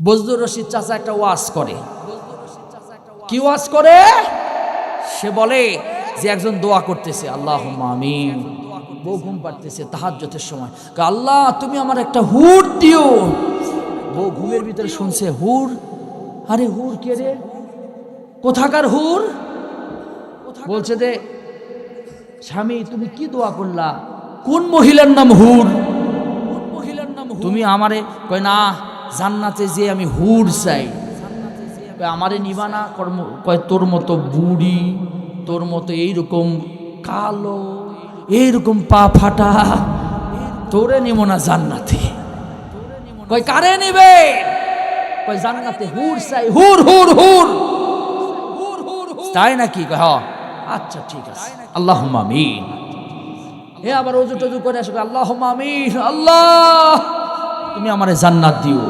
বজলুর রশিদ চাচা একটা ওয়াজ করে। কি ওয়াজ করে? সে বলে যে একজন দোয়া করতেছে আল্লাহ আমিন। বউ ঘুম পাড়তেছে তাহাজ্জতের সময়। আল্লাহ তুমি আমার একটা হুর দিও। বউ ঘুমের ভিতরে শুনছে হুর? আরে হুর কে রে? কোথাকার হুর? বলছে যে স্বামী তুমি কি দোয়া করলা? কোন মহিলার নাম হুর? কোন মহিলার নাম তুমি আমারে কয় না জান্নাতে যে আমি হুর চাই। আমারে নিবা না? কর্ম কয় তোর মতো বুড়ি তোর মতো এইরকম কালো এইরকম পা ফাটা তোরে নিব না জান্নাতে। কয় কারে নিবে? কয় জান্নাতে হুর চাই। হুর হুর হুর। তাই নাকি? কয়, আচ্ছা ঠিক আছে। আল্লাহ মামিন হে আবার অজু টজু করে আসবে। আল্লাহ আমিন। আল্লাহ! তুমি আমারে জান্নাত দিও।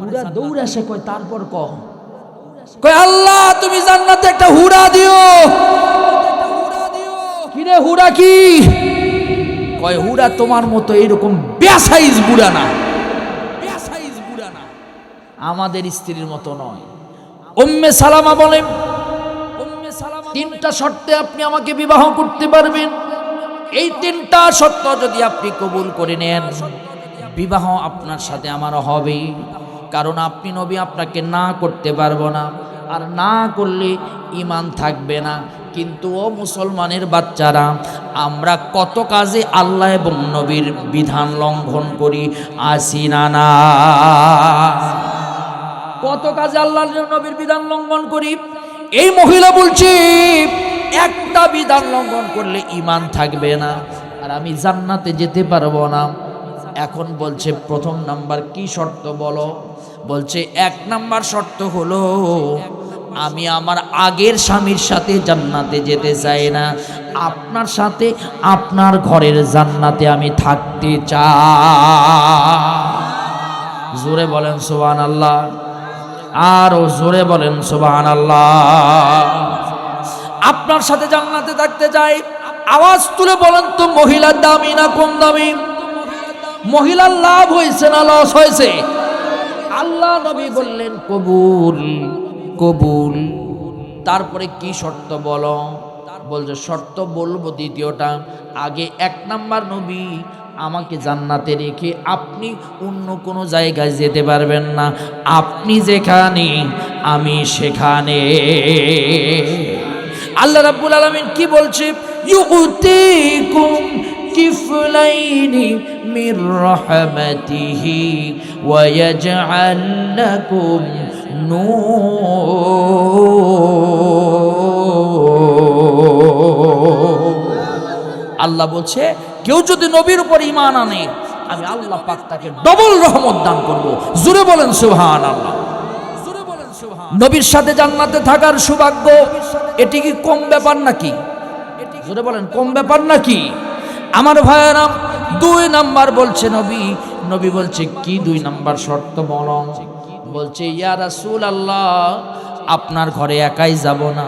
বুড়া দৌড়ে আসে কয় তারপর ক? কয় আল্লাহ তুমি জান্নাতে একটা হুরা দিও। কিরে হুরা কি? কয় হুরা তোমার মতো এইরকম বেসাইজ বুড়া না। বেসাইজ বুড়া না। আমাদের স্ত্রীর মতো নয়। উম্মে সালামা বলেন তিনটা শর্তে আপনি আমাকে বিবাহ করতে পারবেন। এই তিনটা শর্ত যদি আপনি কবুল করে নেন বিবাহ আপনার সাথে আমার হবে। কারণ আপনি নবী, আপনাকে না করতে পারব না। আর না করলে ইমান থাকবে না। কিন্তু ও মুসলমানের বাচ্চারা, আমরা কত কাজে আল্লাহ এবং নবীর বিধান লঙ্ঘন করি। আসি না না। কত কাজে আল্লাহ নবীর বিধান লঙ্ঘন করি। এই মহিলা বলছি, একটা বিধান লঙ্ঘন করলে ইমান থাকবে না। আর আমি জান্নাতে যেতে পারব না। এখন বলছে, প্রথম নাম্বার কি শর্ত বলো? বলছে, এক নাম্বার শর্ত হলো, আমি আমার আগের স্বামীর সাথে জান্নাতে যেতে চাই না। আপনার সাথে আপনার ঘরের জান্নাতে আমি থাকতে চাই। জোরে বলেন সুবান আল্লাহ আরও জোরে বলেন সুবান আল্লাহ আপনার সাথে জান্নাতে থাকতে চাই। আওয়াজ তুলে বলেন তো মহিলার দামি না কম দামি? মহিলার লাভ হয়েছে না লস হয়েছে? আল্লাহ নবী বললেন, কবুল কবুল। তারপরে কি শর্ত বলো? বলছে, শর্ত বলব দ্বিতীয়টা। আগে এক নাম্বার নবী আমাকে জান্নাতে রেখে আপনি অন্য কোনো জায়গায় যেতে পারবেন না। আপনি যেখানে, আমি সেখানে। আল্লাহ রাব্বুল আলামিন কি বলছে? ইউতিকুম রাহমাতিহি ওয়া ইয়াজআল লাকুম নূর আল্লাহ বলছে, কেউ যদি নবীর উপর ইমান আনে, আমি আল্লাহ পাক তাকে ডবল রহমত দান করব। জুড়ে বলেন সুবহান আল্লাহ নবীর সাথে জান্নাতে থাকার সৌভাগ্য, এটি কি কম ব্যাপার নাকি? জোরে বলেন, কম ব্যাপার নাকি? আমার ভাইয়েরাম দুই নাম্বার বলছে নবী। নবী বলছে, কি দুই নাম্বার শর্ত বলো? বলছে, ইয়া রাসূল আল্লাহ আপনার ঘরে একাই যাব না।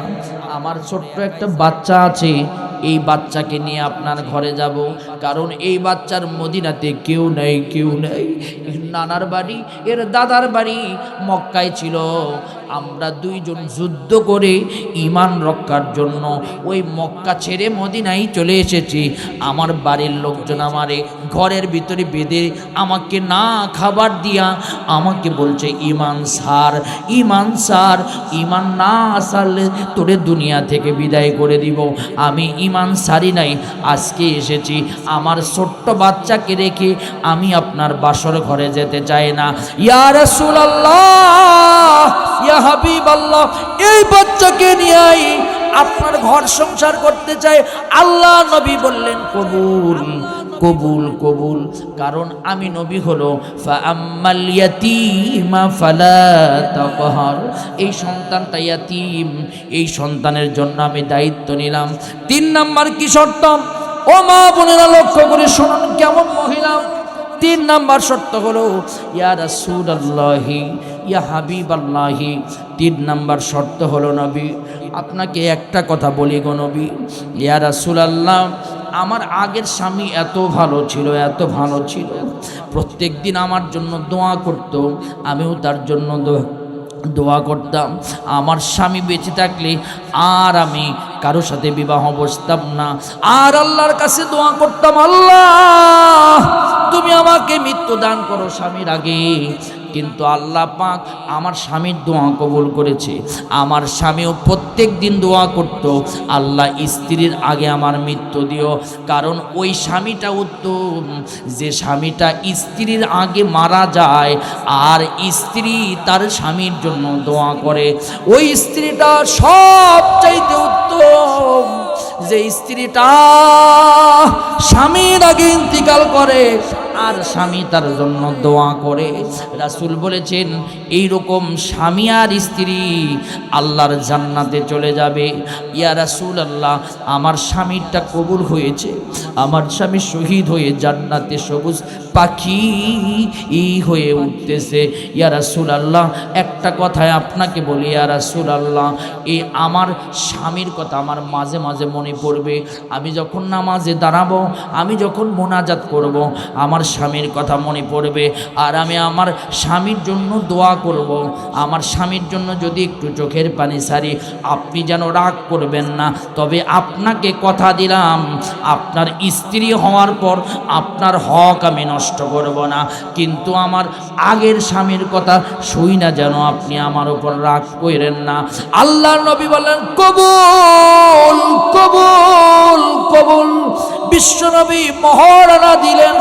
আমার ছোট্ট একটা বাচ্চা আছে, এই বাচ্চাকে নিয়ে আপনার ঘরে যাব। কারণ এই বাচ্চার মদিনাতে কেউ নেই কেউ নেই। নানার বাড়ি, এর দাদার বাড়ি মক্কায় ছিল। আমরা দুইজন যুদ্ধ করে ইমান রক্ষার জন্য ওই মক্কা ছেড়ে মদিনাই চলে এসেছি। আমার বাড়ির লোকজন আমারে ঘরের ভিতরে বেঁধে আমাকে না খাবার দিয়া আমাকে বলছে, ইমান সার ইমান সার, ইমান না আসারলে তোরে দুনিয়া থেকে বিদায় করে দিব। আমি ইমান সারি নাই, আজকে এসেছি। আমার ছোট্ট বাচ্চাকে রেখে আমি আপনার বাসর ঘরে যেতে চাই না। ইয়া রাসূলুল্লাহ ইয়া হাবিবাল্লাহ এই বাচ্চাকে নিয়ে আই আপনার ঘর সংসার করতে চাই আল্লাহ নবী বললেন, কবুল কবুল কবুল। কারণ আমি নবী হলো। এই সন্তানটা ইয়াতিম। এই সন্তানের জন্য আমি দায়িত্ব নিলাম। তিন নাম্বার কি শর্ত? ও মা বোনেরা, লক্ষ্য করে শুনুন, কেমন মহিলা? তিন নাম্বার শর্ত হলো, ইয়া রাসূলুল্লাহি ইয়া হাবিব আল্লাহি তিন নাম্বার শর্ত হলো নবী, আপনাকে একটা কথা বলি গো নবী, ইয়া রাসুল আল্লাহ আমার আগের স্বামী এত ভালো ছিল, এত ভালো ছিল, প্রত্যেক দিন আমার জন্য দোয়া করত, আমিও তার জন্য দোয়া দোয়া করতাম, আমার স্বামী বেঁচে থাকলে আর আমি কারও সাথে বিবাহ বসতাম না, আর আল্লাহর কাছে দোয়া করতাম, আল্লাহ, তুমি আমাকে মৃত্যু দান করো স্বামীর আগে কিন্তু আল্লাহ পাক আমার স্বামীর দোয়া কবুল করেছে। আমার স্বামীও প্রত্যেক দিন দোয়া করত, আল্লাহ স্ত্রীর আগে আমার মৃত্যু দিও। কারণ ওই স্বামীটা উত্তম, যে স্বামীটা স্ত্রীর আগে মারা যায়, আর স্ত্রী তার স্বামীর জন্য দোয়া করে। ওই স্ত্রীটা সব চাইতে উত্তম, যে স্ত্রীটা স্বামীর আগে ইন্তিকাল করে আর স্বামী তার জন্য দোয়া করে। রাসুল বলেছেন এই রকম স্বামী আর স্ত্রী আল্লাহর জান্নাতে চলে যাবে। ইয়া রাসুল আল্লাহ আমার স্বামীরটা কবুল হয়েছে। আমার স্বামী শহীদ হয়ে জান্নাতে সবুজ পাখি ই হয়ে উঠতেছে। ইয়া রাসুল আল্লাহ একটা কথায় আপনাকে বলি, ইয়া রাসুল আল্লাহ এই আমার স্বামীর কথা আমার মাঝে মাঝে মনে পড়বে। আমি যখন নামাজে দাঁড়াবো, আমি যখন মোনাজাত করব, আমার স্বামীর কথা মনে পড়বে। আর আমি আমার স্বামীর জন্য দোয়া করব। আমার স্বামীর জন্য যদি একটু চোখের পানি সারি, আপনি যেন রাগ করবেন না। তবে আপনাকে কথা দিলাম, আপনার স্ত্রী হওয়ার পর আপনার হক আমি নষ্ট করব না। কিন্তু আমার আগের স্বামীর কথা শুই না যেন আপনি আমার উপর রাগ করেন না। আল্লাহ নবী বলেন কবুল কবুল কবুল। বিশ্বনবী মহারানা দিলেন,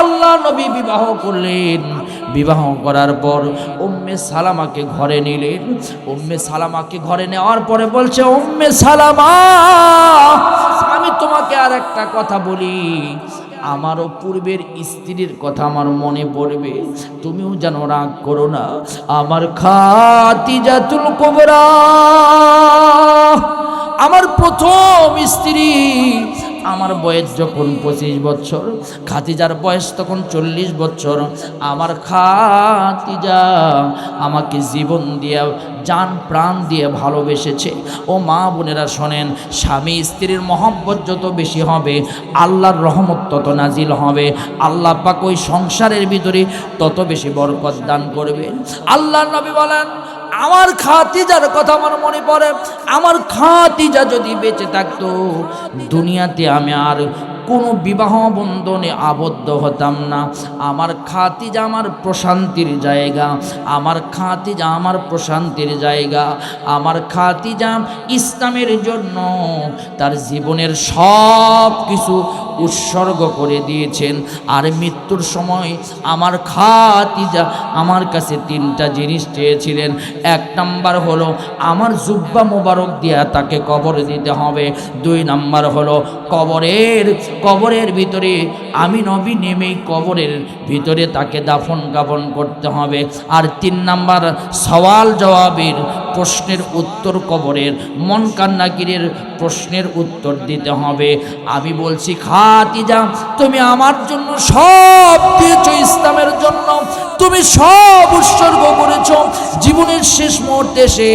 আল্লাহ নবী বিবাহ করলেন। বিবাহ করার পর উম্মে সালামাকে ঘরে নিলেন। উম্মে সালামাকে ঘরে নেওয়ার পরে বলছে, উম্মে সালামা, আমি তোমাকে আর একটা কথা বলি। আমারও পূর্বের স্ত্রীর কথা আমার মনে পড়বে। তুমিও যেন রাগ করো না। আমার খাতি জাতুল কোবরা, আমার প্রথম স্ত্রী আমার বয়স যখন পঁচিশ বছর খাতিজার বয়স তখন চল্লিশ বছর। আমার খাতিজা আমাকে জীবন দিয়ে যান প্রাণ দিয়ে ভালোবেসেছে। ও মা বোনেরা শোনেন, স্বামী স্ত্রীর মহব্বত যত বেশি হবে, আল্লাহর রহমত তত নাজিল হবে। আল্লাহ পাক ওই সংসারের ভিতরে তত বেশি বরকত দান করবে। আল্লাহ নবী বলেন আমার খাতিজার কথা আমার মনে পড়ে। আমার খাতিজা যদি বেঁচে থাকতো দুনিয়াতে আমি আর কোনো বিবাহ বন্ধনে আবদ্ধ হতাম না। আমার খাতিজা আমার প্রশান্তির জায়গা, আমার খাতিজা আমার প্রশান্তির জায়গা, আমার খাতিজা ইসলামের জন্য তার জীবনের সব কিছু উৎসর্গ করে দিয়েছেন। আর মৃত্যুর সময় আমার খাতিজা আমার কাছে তিনটা জিনিস চেয়েছিলেন। এক নাম্বার হলো, আমার জুব্বা মোবারক দিয়া তাকে কবর দিতে হবে। দুই নাম্বার হলো, কবরের কবরের ভিতরে, আমি নবী নেমেই কবরের ভিতরে তাকে দাফন কাফন করতে হবে। আর তিন নাম্বার সওয়াল জবাবের প্রশ্নের উত্তর কবরের, মন কান্নাগিরের প্রশ্নের উত্তর দিতে হবে। আমি বলছি খাতিজা তুমি আমার জন্য সব দিয়েছ ইসলামের জন্য। তুমি সব উৎসর্গ করেছ। জীবনের শেষ মুহূর্তে এসে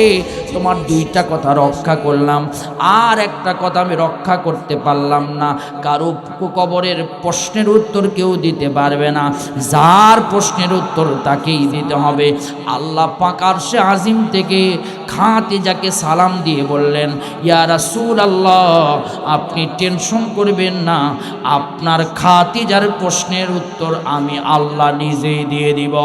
তোমার দুইটা কথা রক্ষা করলাম। আর একটা কথা আমি রক্ষা করতে পারলাম না। কারও কবরের প্রশ্নের উত্তর কেউ দিতে পারবে না। যার প্রশ্নের উত্তর তাকেই দিতে হবে। আল্লাহ পাকার সে আজিম থেকে খাঁতে যাকে সালাম দিয়ে বললেন, ইয়া রাসূল আল্লাহ আপনি টেনশন করবেন না। আপনার খাতিজার প্রশ্নের উত্তর আমি আল্লাহ নিজেই দিয়ে দিব।